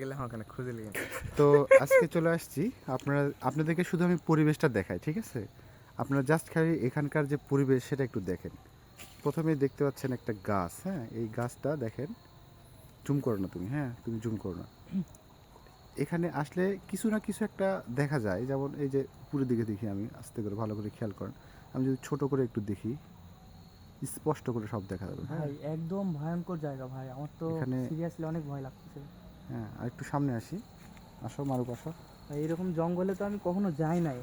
গেলে ওখানে খুঁজে লিখে তো আজকে চলে আসছি। আপনারা আপনাদেরকে শুধু আমি পরিবেশটা দেখাই ঠিক আছে? আপনারা জাস্ট খালি এখানকার যে পরিবেশ সেটা একটু দেখেন। প্রথমেই দেখতে পাচ্ছেন একটা গাছ হ্যাঁ? এই গাছটা দেখেন জুম করো না তুমি হ্যাঁ? তুমি জুম করো না। এখানে আসলে কিছু না কিছু একটা দেখা যায়। যেমন এই যে উপরের দিকে দেখি আমি আস্তে করে ভালো করে খেয়াল করেন। আমি যদি ছোট করে একটু দেখি স্পষ্ট করে সব দেখা যাবে হ্যাঁ? ভাই একদম ভয়ঙ্কর জায়গা ভাই। আমার তো সিরিয়াসলি অনেক ভয় লাগতেছে। হ্যাঁ আর একটু সামনে আসি। আসো মারুক আসো। এরকম জঙ্গলে তো আমি কখনো যাই নাই।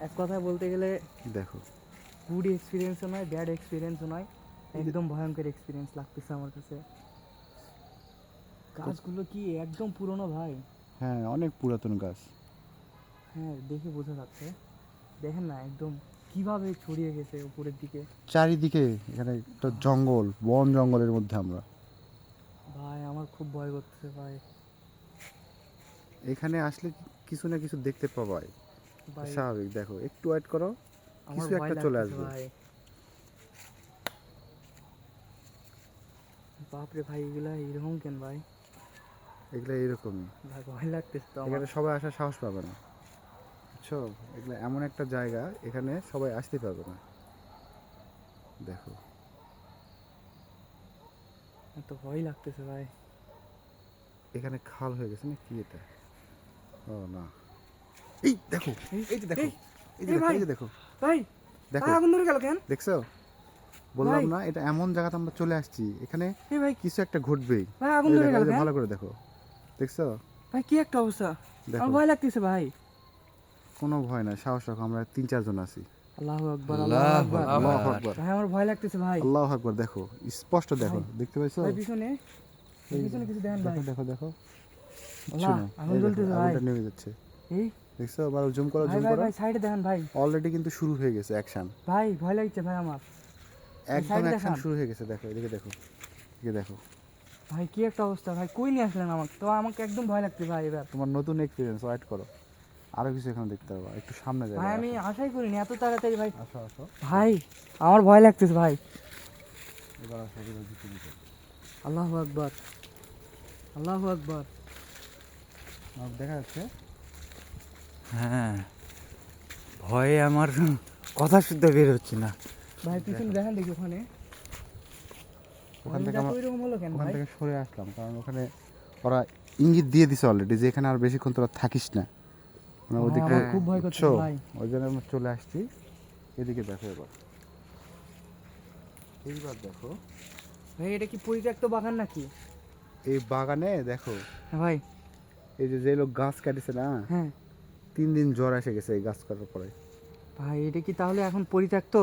এক কথায় বলতে গেলে দেখো। গুড এক্সপিরিয়েন্সও নয় ব্যাড এক্সপিরিয়েন্সও নয় একদম ভয়ঙ্কর এক্সপিরিয়েন্স লাগতেছে আমার কাছে। গাছগুলো কি একদম পুরনো ভাই? হ্যাঁ অনেক পুরাতন গাছ। হ্যাঁ দেখে বোঝা যাচ্ছে। দেখেন না একদম কীভাবে ছড়িয়ে গেছে উপরের দিকে। চারিদিকে এখানে একটা জঙ্গল বন জঙ্গলের মধ্যে আমরা। ভাই আমার খুব ভয় করতেছে ভাই। এখানে আসলে কিছু না কিছু দেখতে পাবাই। ভাই স্বাভাবিক দেখো একটু ওয়েট করো কিছু একটা চলে আসবে। বাপরে ভাই এগুলা এরকম কেন ভাই? এগুলো এরকমই। ভাই ভয় লাগতেছে তো এখানে সবাই আসার সাহস পাবে না। বুঝছ? এগুলো এমন একটা জায়গা এখানে সবাই আসতে পারবে না। দেখো। তো ভয় লাগতেছে ভাই। এখানে খাল হয়ে গেছে না কি এটা? ও না। এই দেখো এই যে দেখো এই, যে দেখো ভাই। এই যে দেখো। ভাই দেখো। আগুন ধরে গেল কেন? দেখছ? বললাম না এটা এমন জায়গাতে আমরা চলে আসছি এখানে এই ভাই কিছু একটা ঘটবেই ভাই আগুন ধরে গেল ভালো করে দেখো। দেখছ? ভাই কি একটা অবস্থা? দেখো। আমার ভয় লাগতেছে ভাই। কোনো ভয় নাই সাহস রাখো আমরা তিন চারজন আছি। আল্লাহু আকবার আল্লাহু আল্লাহু আকবার। আল্লাহ আকবার। আকবার। ভাই আমার ভয় লাগতেছে ভাই। আল্লাহ আকবার দেখো স্পষ্ট দেখো দেখতে পাইছো? ভাই পিছনে পিছনে কিছু দেখেন ভাই। দেখো দেখো। দেখো আল্লাহ, আগুন জ্বলতেছে ভাই। আগুনটা নেমে যাচ্ছে। এই? দেখছ? আবার জুম করো জুম করো। ভাই সাইডে দেখেন ভাই। অলরেডি কিন্তু শুরু হয়ে গেছে অ্যাকশন ভাই ভয় লাগছে ভাই আমার। একদম অ্যাকশন শুরু হয়ে গেছে দেখো এদিকে দেখো এদিকে দেখো। ভাই কি একটা অবস্থা ভাই কই নিয়ে আসলেন আমাকে? তো আমাকে একদম ভয় লাগছে ভাই এবার। তোমার নতুন এক্সপিরিয়েন্স ওয়েট করো। আরও কিছু এখানে দেখতে পাবো একটু সামনে যাবে ভাই আমি আশাই করিনি এত তাড়াতাড়ি ভাই। আসো আসো। ভাই আমার ভয় লাগতেছে ভাই। এবার আসো এবার দিকে দিকে আল্লাহু আকবার। আল্লাহু আকবার। আমার দেখা যাচ্ছে? হ্যাঁ ভয়ে আমার কথা শুদ্ধ বের হচ্ছে না। ভাই পিছনে দেখেন দেখি ওখানে। ওখান থেকে আমার তো হলো কেন ওখান ভাই? থেকে সরে আসলাম কারণ ওখানে ওরা ইঙ্গিত দিয়ে দিছে অলরেডি যে এখানে আর বেশিক্ষণ তোরা থাকিস না। মানে ওদিকে খুব ভয় করছে ভাই। ওই জন্য আমরা চলে আসছি। এদিকে দেখো এবার। এইবার দেখো। ভাই এটা কি পরিত্যক্ত বাগান নাকি? এই বাগানে দেখো। হ্যাঁ ভাই। এই যে যে লোক গাছ কাটিছে না হ্যাঁ। তিন দিন জ্বর এসে গেছে এই গাছ কাটার পরে। ভাই এটা কি তাহলে এখন পরিত্যক্ত?